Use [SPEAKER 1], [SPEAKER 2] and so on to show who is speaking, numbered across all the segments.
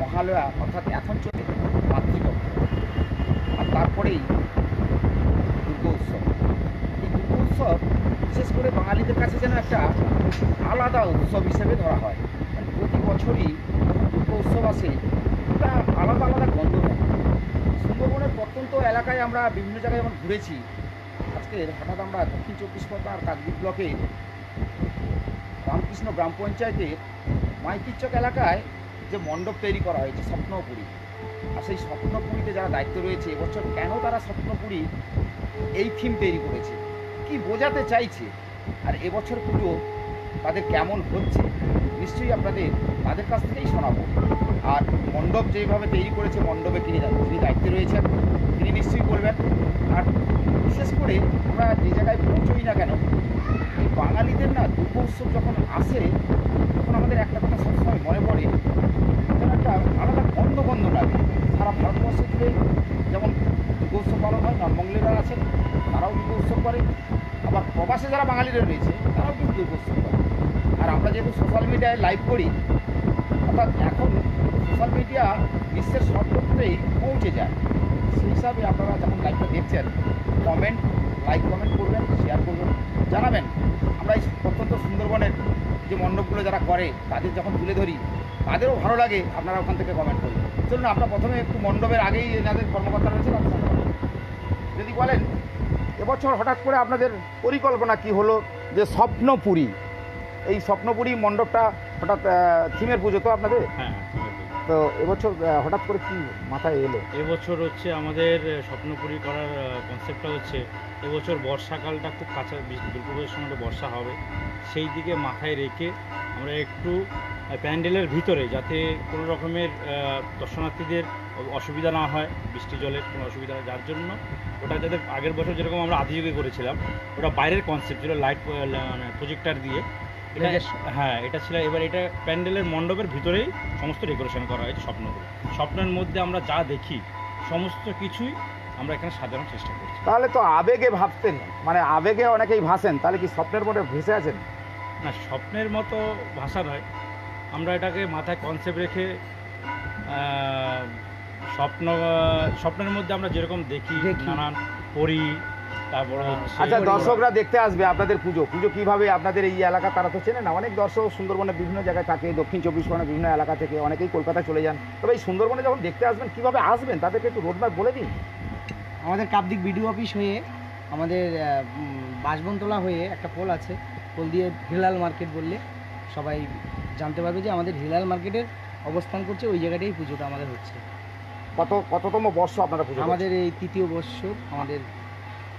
[SPEAKER 1] মহালয়া অর্থাৎ এখন চলে মাতৃপক্ষ আর তারপরেই দুর্গা উৎসব এই দুর্গা উৎসব বিশেষ করে বাঙালিদের কাছে যেন একটা আলাদা উৎসব হিসেবে ধরা হয়। মানে প্রতি বছরই দুর্গা উৎসব আসে, একটা আলাদা আলাদা গন্ধ সুন্দরবনের প্রত্যন্ত এলাকায় আমরা বিভিন্ন জায়গায় যখন ঘুরেছি, আজকে হঠাৎ আমরা দক্ষিণ চব্বিশ পরগনার কাকদ্বীপ ব্লকে রামকৃষ্ণ গ্রাম পঞ্চায়েতের মাইকিচক এলাকায় যে মণ্ডপ তৈরি করা হয়েছে, স্বপ্নপুরী। আর সেই স্বপ্নপুরীতে যারা দায়িত্ব রয়েছে এবছর কেন তারা স্বপ্নপুরী এই থিম তৈরি করেছে? কি বোঝাতে চাইছে? আর এবছর পুজো তাদের কেমন হচ্ছে? নিশ্চয়ই আপনাদের, তাদের কাছ থেকেই শোনাবো। আর মণ্ডপ যেভাবে তৈরি করেছে, মণ্ডপে তিনি যিনি দায়িত্বে রয়েছেন, তিনি নিশ্চয়ই বলবেন। আর বিশেষ করে আমরা যে জায়গায় পৌঁছই না কেন, এই বাঙালিদের না দুর্গা উৎসব যখন আসে, তখন আমাদের একটা কথা সবসময় মনে পড়ে, যেন একটা আলাদা গন্ধ গন্ধ লাগে। সারা ভারতবর্ষ জুড়ে যেমন দুর্গা পালন হয় নর্মঙ্গলেরা আছেন, তারাও দুর্গা উৎসব করে। আবার প্রবাসে যারা বাঙালিরা রয়েছে, তারাও কিন্তু দুর্গা করে। আর আমরা যেহেতু সোশ্যাল মিডিয়ায় লাইভ করি, অর্থাৎ এখন সোশ্যাল মিডিয়া বিশ্বের সর্বত্রই পৌঁছে যায়। সেই হিসাবে আপনারা যখন লাইভটা দেখছেন কমেন্ট লাইক কমেন্ট করবেন শেয়ার করবেন, জানাবেন। আমরা এই অত্যন্ত সুন্দরবনের যে মণ্ডপগুলো যারা করে, তাদের যখন তুলে ধরি, তাদেরও ভালো লাগে আপনারা ওখান থেকে কমেন্ট করবেন চলুন আপনারা প্রথমে একটু মণ্ডপের আগেই এনাদের কর্মকর্তা রয়েছে যদি বলেন, এবছর হঠাৎ করে আপনাদের পরিকল্পনা কি হলো যে স্বপ্নপুরী? এই স্বপ্নপুরী মণ্ডপটা হঠাৎ থিমের পুজো তো আপনাদের?
[SPEAKER 2] হ্যাঁ।
[SPEAKER 1] তো এবছর হঠাৎ করে কি মাথায় এলো?
[SPEAKER 2] এবছর হচ্ছে আমাদের স্বপ্নপুরী করার কনসেপ্টটা হচ্ছে এবছর বর্ষাকালটা খুব কাছে দুর্গাপুজোর সময় বর্ষা হবে। সেই দিকে মাথায় রেখে আমরা একটু প্যান্ডেলের ভিতরে যাতে কোনো রকমের দর্শনার্থীদের অসুবিধা না হয়, বৃষ্টি জলের কোনো অসুবিধা যার জন্য ওটা যাতে আগের বছর যেরকম আমরা আদিযোগে করেছিলাম, ওটা বাইরের কনসেপ্ট ছিল লাইট মানে প্রজেক্টার দিয়ে। এটা হ্যাঁ এটা ছিল এবার এটা প্যান্ডেলের মণ্ডপের ভিতরেই সমস্ত ডেকোরেশন করা হয়েছে স্বপ্নগুলো স্বপ্নের মধ্যে আমরা যা দেখি সমস্ত কিছুই আমরা এখানে সাজানোর চেষ্টা করছি।
[SPEAKER 1] তাহলে তো আবেগে ভাবতেন মানে আবেগে অনেকেই ভাসেন তাহলে কি স্বপ্নের মধ্যে ভেসে আছেন?
[SPEAKER 2] না স্বপ্নের মতো ভাষা নয়। আমরা এটাকে মাথায় কনসেপ্ট রেখে স্বপ্ন স্বপ্নের মধ্যে আমরা যেরকম দেখি
[SPEAKER 1] দেখি।
[SPEAKER 2] নানান পড়ি তারপরে হচ্ছে
[SPEAKER 1] আচ্ছা দর্শকরা দেখতে আসবে আপনাদের পুজো। পুজো কীভাবে আপনাদের এই এলাকা তারা তো চেনে না। অনেক দর্শক সুন্দরবনের বিভিন্ন জায়গায় থাকে দক্ষিণ চব্বিশ পরগনার বিভিন্ন এলাকা থেকে। অনেকেই কলকাতায় চলে যান। তবে এই সুন্দরবনে যখন দেখতে আসবেন কীভাবে আসবেন? তাদেরকে একটু রোডম্যাপ বলে দিন।
[SPEAKER 3] আমাদের কাপদিক বিডিও অফিস হয়ে আমাদের বাঁশবনতলা হয়ে একটা পোল আছে। পোল দিয়ে হিলাল মার্কেট বললে সবাই জানতে পারবে যে আমাদের হিলাল মার্কেটের অবস্থান করছে ওই জায়গাটাই পুজোটা আমাদের হচ্ছে।
[SPEAKER 1] কত কততম বর্ষ আপনারা পুজো আমাদের
[SPEAKER 3] এই তৃতীয় বর্ষ আমাদের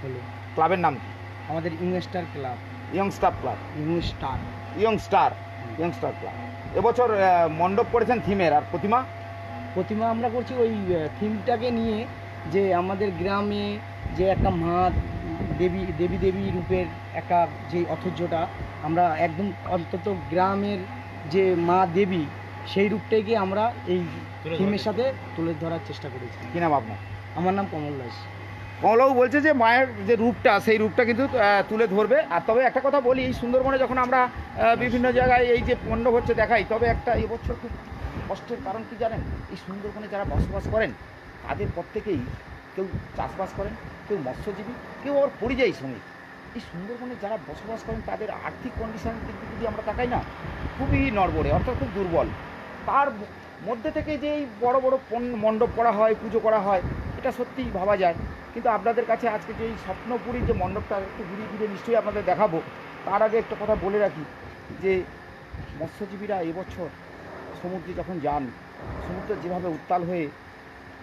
[SPEAKER 3] হলো।
[SPEAKER 1] ক্লাবের নাম কি?
[SPEAKER 3] আমাদের ইংস্টার ক্লাব।
[SPEAKER 1] Young star club.
[SPEAKER 3] ইং star.
[SPEAKER 1] Young star young star club. এবছর মণ্ডপ করেছেন থিমের আর প্রতিমা?
[SPEAKER 3] প্রতিমা আমরা করছি ওই থিমটাকে নিয়ে যে আমাদের গ্রামে যে একটা মা দেবী দেবী দেবী রূপের একটা যে অথর্যটা আমরা একদম অন্তত গ্রামের যে মা দেবী সেই রূপটাকে আমরা এই থিমের সাথে তুলে ধরার চেষ্টা করেছি।
[SPEAKER 1] কি নাম আপনার?
[SPEAKER 3] আমার নাম কমল দাস।
[SPEAKER 1] কমলাবু বলছে যে মায়ের যে রূপটা, সেই রূপটা কিন্তু তুলে ধরবে। আর তবে একটা কথা বলি, এই সুন্দরবনে যখন আমরা বিভিন্ন জায়গায় এই যে মণ্ডপ হচ্ছে দেখাই, তবে একটা এবছর খুব কষ্টের কারণ কি জানেন? এই সুন্দরবনে যারা বসবাস করেন, তাদের প্রত্যেকেই কেউ চাষবাস করেন, কেউ মৎস্যজীবী, কেউ আবার পরিযায়ী শ্রমিক। এই সুন্দরবনে যারা বসবাস করেন, তাদের আর্থিক কন্ডিশনের দিক থেকে যদি আমরা তাকাই না, খুবই নড়বড়ে, অর্থাৎ খুব দুর্বল। তার মধ্যে থেকে যে এই বড় বড় মণ্ডপ করা হয়, পুজো করা হয় এটা সত্যিই ভাবা যায়। কিন্তু আপনাদের কাছে আজকে যে এই স্বপ্নপুরীর যে মণ্ডপটা একটু ঘুরিয়ে ঘুরিয়ে নিশ্চয়ই আপনাদের দেখাবো। তার আগে একটা কথা বলে রাখি যে মৎস্যজীবীরা এবছর সমুদ্রে যখন যান, সমুদ্র যেভাবে উত্তাল হয়ে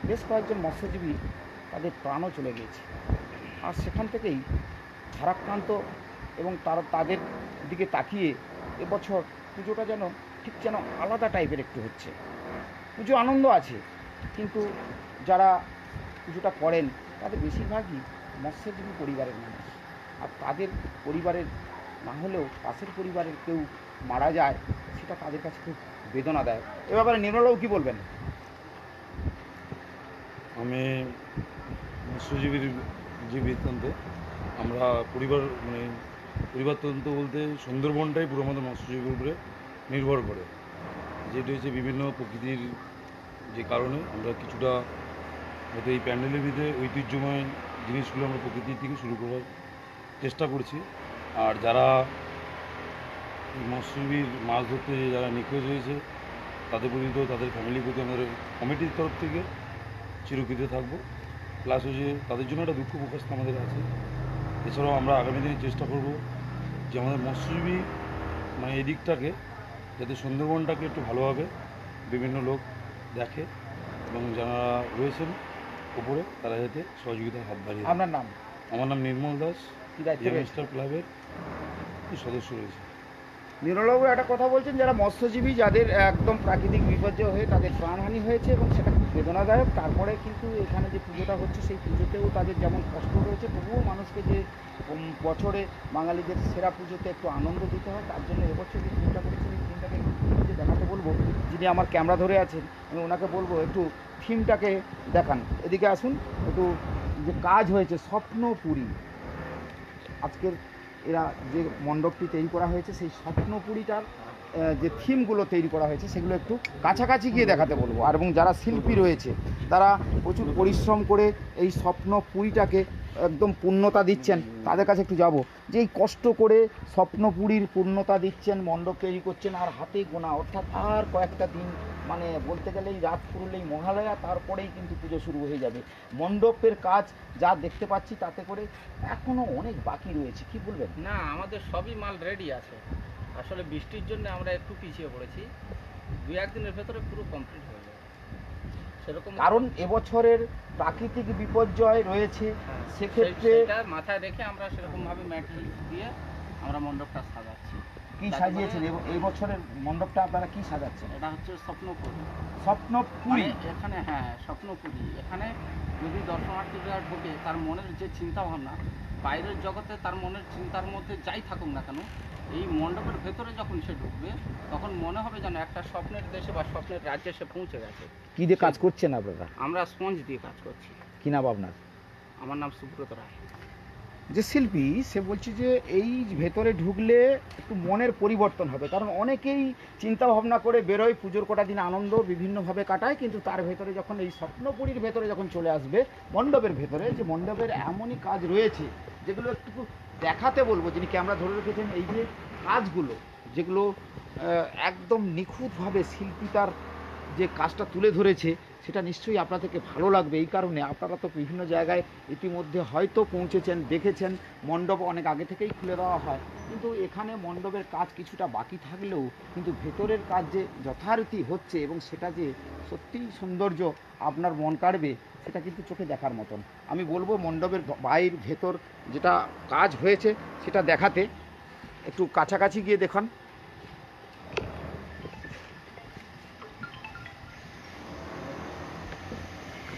[SPEAKER 1] বেশ কয়েকজন মৎস্যজীবী তাদের প্রাণও চলে গিয়েছে। আর সেখান থেকেই ভারাক্রান্ত এবং তারা তাদের দিকে তাকিয়ে এবছর পুজোটা যেন ঠিক যেন আলাদা টাইপের একটু হচ্ছে। পুজো আনন্দ আছে, কিন্তু যারা পুজোটা করেন, তাদের বেশিরভাগই মৎস্যজীবী পরিবারের মানুষ। আর তাদের পরিবারের না হলেও পাশের পরিবারের কেউ মারা যায়, সেটা তাদের কাছে খুব বেদনা দেয় এ ব্যাপারে নির্মলাও কি বলবেন?
[SPEAKER 4] আমি মৎস্যজীবীর যে বৃত্তান্ত আমরা পরিবার মানে পরিবারতন্ত্র বলতে সুন্দরবনটাই পুরো আমাদের মৎস্যজীবীর উপরে নির্ভর করে। যেটি হচ্ছে বিভিন্ন প্রকৃতির যে কারণে আমরা কিছুটা হয়তো এই প্যান্ডেলের ভিতরে ঐতিহ্যময় জিনিসগুলো আমরা প্রকৃতি থেকে শুরু করার চেষ্টা করছি। আর যারা মৎস্যজীবীর মাছ ধরতে যারা নিখোঁজ হয়েছে, তাদের প্রতি তো তাদের ফ্যামিলির প্রতি আমাদের কমিটির তরফ থেকে চিরকৃত থাকব। প্লাস হচ্ছে তাদের জন্য একটা দুঃখ প্রকাশ আমাদের আছে। এছাড়াও আমরা আগামী দিনে চেষ্টা করব যে আমাদের মৎস্যজীবী মানে এই দিকটাকে যাতে সুন্দরবনটাকে একটু ভালোভাবে বিভিন্ন লোক দেখে এবং যারা রয়েছেন উপরে তারা যাতে সহযোগিতার হাত বাড়িয়ে
[SPEAKER 1] আপনার নাম?
[SPEAKER 4] আমার নাম নির্মল দাস।
[SPEAKER 1] দায়িত্ব
[SPEAKER 4] ক্লাবের সদস্য রয়েছে।
[SPEAKER 1] নিরলবাবু একটা কথা বলছেন যারা মৎস্যজীবী যাদের একদম প্রাকৃতিক বিপর্যয় হয়ে তাদের প্রাণহানি হয়েছে এবং সেটা খুব বেদনাদায়ক তারপরে কিন্তু এখানে যে পুজোটা হচ্ছে সেই পুজোতেও তাদের যেমন কষ্ট রয়েছে তবুও মানুষকে যে বছরে বাঙালিদের সেরা পুজোতে একটু আনন্দ দিতে হয় তার জন্য এবছর যে থিমটা করেছেন এই একটু দেখাতে বলব যিনি আমার ক্যামেরা ধরে আছেন আমি ওনাকে বলব একটু থিমটাকে দেখান। এদিকে আসুন, একটু যে কাজ হয়েছে স্বপ্নপুরী আজকের এরা যে মণ্ডপটি তৈরি করা হয়েছে, সেই স্বপ্নপুরীটার যে থিমগুলো তৈরি করা হয়েছে সেগুলো একটু কাছাকাছি গিয়ে দেখাতে বলব। আর এবং যারা শিল্পী রয়েছে, তারা প্রচুর পরিশ্রম করে এই স্বপ্ন পুরীটাকে একদম পূর্ণতা দিচ্ছেন। তাদের কাছে একটু যাব। যে এই কষ্ট করে স্বপ্নপুরীর পূর্ণতা দিচ্ছেন, মণ্ডপ তৈরি করছেন, আর হাতে গোনা, অর্থাৎ আর কয়েকটা দিন মানে বলতে গেলেই রাত পুরুলেই মহালয়া, তারপরেই কিন্তু পুজো শুরু হয়ে যাবে। মণ্ডপের কাজ যা দেখতে পাচ্ছি তাতে করে এখনও অনেক বাকি রয়েছে। কি বলবেন?
[SPEAKER 5] না, আমাদের সবই মাল রেডি আছে। আসলে বৃষ্টির জন্য আমরা একটু পিছিয়ে পড়েছি। দু একদিনের ভেতরে পুরো কমপ্লিট হয়ে যাবে। সেরকম
[SPEAKER 1] কারণ এবছরের প্রাকৃতিক বিপর্যয় রয়েছে
[SPEAKER 5] হ্যাঁ,
[SPEAKER 1] সেক্ষেত্রে
[SPEAKER 5] মাথায় রেখে আমরা সেরকমভাবে ম্যাটেরিয়াল দিয়ে আমরা মণ্ডপটা সাজাচ্ছি।
[SPEAKER 1] কি সাজিয়েছেন? এই বছরের মণ্ডপটা আপনারা কি সাজাচ্ছেন?
[SPEAKER 5] এটা হচ্ছে স্বপ্নপুরী।
[SPEAKER 1] স্বপ্নপুরী?
[SPEAKER 5] মানে এখানে হ্যাঁ স্বপ্নপুরী। এখানে যদি দর্শনার্থীরা ঢোকে তার মনের যে চিন্তা ভাবনা বাইরের জগতে তার মনের চিন্তার মধ্যে যাই থাকুক না কেন এই মণ্ডপের ভেতরে যখন সে ঢুকবে তখন মনে হবে যেন একটা স্বপ্নের দেশে বা স্বপ্নের রাজ্যে সে পৌঁছে গেছে।
[SPEAKER 1] কি দিয়ে কাজ করছেন আপনারা?
[SPEAKER 5] আমরা স্পঞ্জ দিয়ে কাজ করছি।
[SPEAKER 1] কি নাম আপনার?
[SPEAKER 5] আমার নাম সুব্রত রায়।
[SPEAKER 1] যে শিল্পী সে বলছে যে এই ভেতরে ঢুকলে একটু মনের পরিবর্তন হবে। কারণ অনেকেই চিন্তা ভাবনা করে বেরোয় পুজোর কটা দিন আনন্দ বিভিন্নভাবে কাটায় কিন্তু তার ভেতরে যখন এই স্বপ্নপুরীর ভেতরে যখন চলে আসবে মণ্ডপের ভেতরে যে মণ্ডপের এমনই কাজ রয়েছে যেগুলো একটু দেখাতে বলব, যিনি ক্যামেরা ধরে রেখেছেন, এই যে কাজগুলো, যেগুলো একদম নিখুঁতভাবে শিল্পী তার যে কাজটা তুলে ধরেছে সেটা নিশ্চয়ই আপনাদেরকে ভালো লাগবে। এই কারণে আপনারা তো বিভিন্ন জায়গায় ইতিমধ্যে হয়তো পৌঁছেছেন, দেখেছেন, মণ্ডপ অনেক আগে থেকেই খুলে দেওয়া হয়। কিন্তু এখানে মণ্ডপের কাজ কিছুটা বাকি থাকলেও কিন্তু ভেতরের কাজ যে যথারীতি হচ্ছে এবং সেটা যে সত্যিই সৌন্দর্য আপনার মন কাড়বে, সেটা কিন্তু চোখে দেখার মতন। আমি বলব মণ্ডপের বাইর, ভেতর যেটা কাজ হয়েছে সেটা দেখাতে। একটু কাছাকাছি গিয়ে দেখান।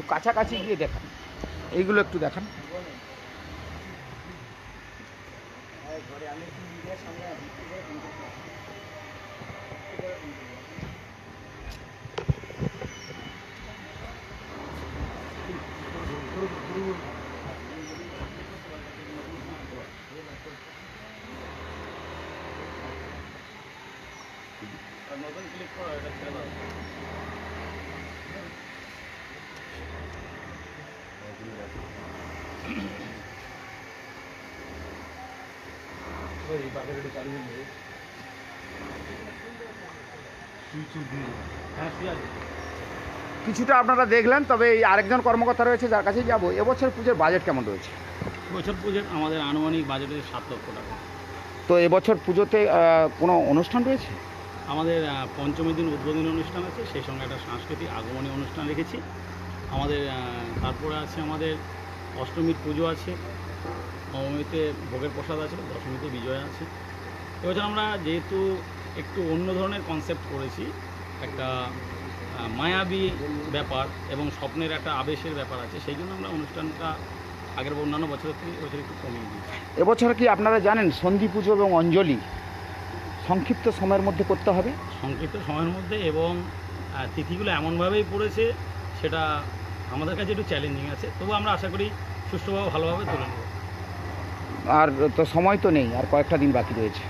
[SPEAKER 1] কাছাকাছি গিয়ে দেখান। এইগুলো একটু দেখান। কিছুটা আপনারা দেখলেন তবে এই আরেকজন কর্মকর্তা রয়েছে যার কাছে যাব। এবছর পুজোর বাজেট কেমন রয়েছে?
[SPEAKER 2] বছর পুজোর আমাদের আনুমানিক বাজেটের সাত লক্ষ টাকা।
[SPEAKER 1] তো এবছর পুজোতে কোনো অনুষ্ঠান রয়েছে?
[SPEAKER 2] আমাদের পঞ্চমী দিন উদ্বোধনী অনুষ্ঠান আছে সেই সঙ্গে একটা সাংস্কৃতিক আগমনী অনুষ্ঠান রেখেছি। আমাদের তারপরে আছে আমাদের অষ্টমীর পুজো আছে নবমীতে ভোগের প্রসাদ আছে দশমীতে বিজয় আছে। এবছর আমরা যেহেতু একটু অন্য ধরনের কনসেপ্ট করেছি একটা মায়াবী ব্যাপার এবং স্বপ্নের একটা আবেশের ব্যাপার আছে সেই জন্য আমরা অনুষ্ঠানটা আগের অন্যান্য বছরের থেকে এবছর একটু কমিয়ে দিয়েছি।
[SPEAKER 1] এবছর কি আপনারা জানেন সন্ধি পুজো এবং অঞ্জলি সংক্ষিপ্ত সময়ের মধ্যে করতে হবে?
[SPEAKER 2] সংক্ষিপ্ত সময়ের মধ্যে এবং তিথিগুলো এমনভাবেই পড়েছে সেটা আমাদের কাছে একটু চ্যালেঞ্জিং আছে তবু আমরা আশা করি সুষ্ঠুভাবে ভালোভাবে তুলে নেব।
[SPEAKER 1] আর তো সময় তো নেই আর কয়েকটা দিন বাকি রয়েছে।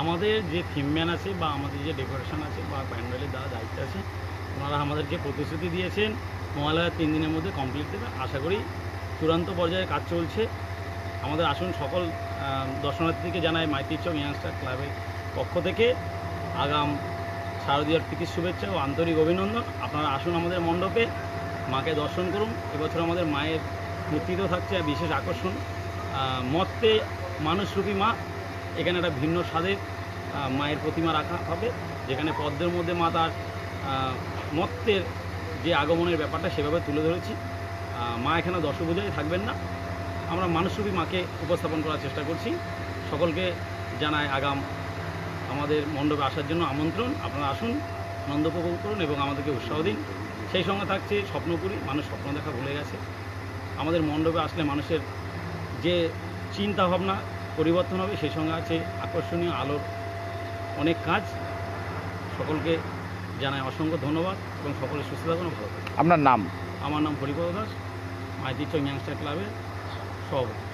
[SPEAKER 2] আমাদের যে থিম ম্যান আছে বা আমাদের যে ডেকোরেশন আছে বা প্যান্ডেলের দ্বারা দায়িত্ব আছে ওনারা আমাদেরকে প্রতিশ্রুতি দিয়েছেন মহালয়ার তিন দিনের মধ্যে কমপ্লিট দেবে। আশা করি চূড়ান্ত পর্যায়ে কাজ চলছে। আমাদের আসুন সকল দর্শনার্থীকে জানাই মাইতিচক ইয়াংস্টার ক্লাবের পক্ষ থেকে আগাম শারদীয়ার প্রীতির শুভেচ্ছা ও আন্তরিক অভিনন্দন। আপনারা আসুন আমাদের মণ্ডপে। মাকে দর্শন করুন। এবছর আমাদের মায়ের মূর্তিতেও থাকছে বিশেষ আকর্ষণ। মর্তে মানুষরূপী মা, এখানে একটা ভিন্ন স্বাদের মায়ের প্রতিমা রাখা হবে, যেখানে পদ্মের মধ্যে মা তার মত্তের যে আগমনের ব্যাপারটা সেভাবে তুলে ধরেছি। মা এখানে দশভূজায় থাকবেন না। আমরা মানুষরূপী মাকে উপস্থাপন করার চেষ্টা করছি। সকলকে জানায় আগাম আমাদের মণ্ডপে আসার জন্য আমন্ত্রণ। আপনারা আসুন আনন্দ উপভোগ করুন এবং আমাদেরকে উৎসাহ দিন। সেই সঙ্গে থাকছে স্বপ্নপুরী মানুষ স্বপ্ন দেখা ভুলে গেছে। আমাদের মণ্ডপে আসলে মানুষের যে চিন্তা ভাবনা পরিবর্তন হবে সেই সঙ্গে আছে আকর্ষণীয় আলোর অনেক কাজ। সকলকে জানাই অসংখ্য ধন্যবাদ এবং সকলের সুস্থ থাকুন ভালো থাকুন।
[SPEAKER 1] আপনার নাম?
[SPEAKER 2] আমার নাম হরিপদ দাস মাইতির চং ইয়াংস্টার ক্লাবের সভাপতি।